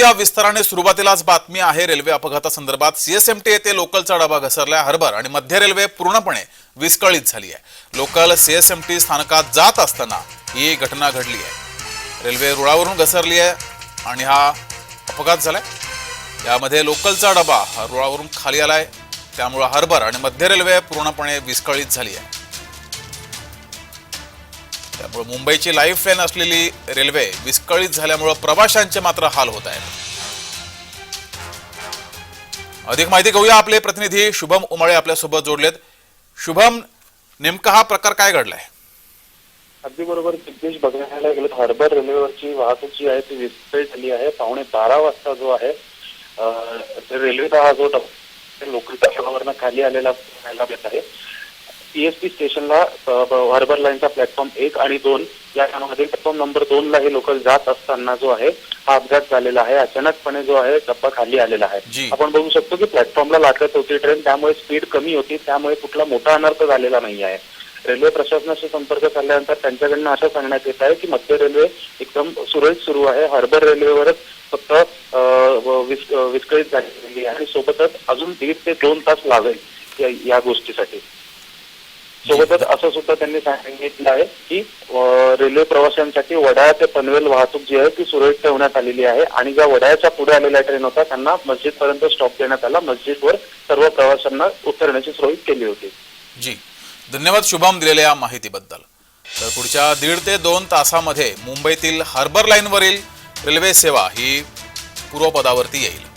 या विस्ताराने सुरुवातीलाच बातमी आहे. रेल्वे अपघातासंदर्भात सीएसएमटी येथे लोकलचा डबा घसरला हरभर आणि मध्य रेल्वे पूर्णपणे विस्कळीत झाली आहे. लोकल सीएसएमटी स्थानकात जात असताना ही घटना घडली आहे. रेल्वे रुळावरून घसरली आहे आणि हा अपघात झालाय. यामध्ये लोकलचा डबा हा रुळावरून खाली आलाय. त्यामुळे हरभर आणि मध्य रेल्वे पूर्णपणे विस्कळीत झाली आहे. त्यामुळे मुंबईची लाईफ लाईन असलेली रेल्वे विस्कळीत झाल्यामुळे प्रवाशांचे मात्र हाल होत आहेत. अधिक माहिती घेऊया आपले प्रतिनिधी शुभम उमाळे आपल्यासोबत जोडलेत. शुभम नेमका हा प्रकार काय घडलाय? अगदी बरोबर दिग्देश बघायला गेलं तर हार्बर रेल्वेवरची वाहतूक जी आहे ती विस्कळीत झाली आहे. पावणे बारा वाजता जो आहे रेल्वेचा हा जो लोकलच्या खाली आलेला पाहायला मिळत आहे. पीएसपी स्टेशनला हार्बर लाईनचा प्लॅटफॉर्म एक आणि दोन या यामध्ये प्लॅटफॉर्म नंबर दोन ला हे लोकल जात असताना जो आहे हा अपघात झालेला आहे. अचानकपणे जो आहे डब्बा खाली आलेला. आहे. आपण बघू शकतो की प्लॅटफॉर्मला लागत होती ट्रेन त्यामुळे स्पीड कमी होती त्यामुळे कुठला मोठा अनर्थ झालेला नाही आहे. रेल्वे प्रशासनाशी संपर्क साधल्यानंतर त्यांच्याकडनं असं सांगण्यात येत आहे की मध्य रेल्वे एकदम सुरळीत सुरू आहे. हार्बर रेल्वेवरच फक्त विस्कळीत झालेली आहे आणि सोबतच अजून दीड ते दोन तास लागेल या गोष्टीसाठी. सोबतच असं सुद्धा त्यांनी सांगितलं आहे की रेल्वे प्रवाशांसाठी वडाळा ते पनवेल वाहतूक जी आहे ती सुरळीत ठेवण्यात आलेली आहे आणि ज्या वडाळ्याच्या पुढे आलेल्या ट्रेन होता त्यांना मस्जिद पर्यंत स्टॉप देण्यात आला. मस्जिदवर सर्व प्रवाशांना उतरण्याची सोय केली होती. जी. धन्यवाद शुभम दिलेल्या माहितीबद्दल. तर पुढच्या दीड ते दोन तासामध्ये मुंबईतील हार्बर लाईनवरील रेल्वे सेवा ही पूर्वपदावरती येईल.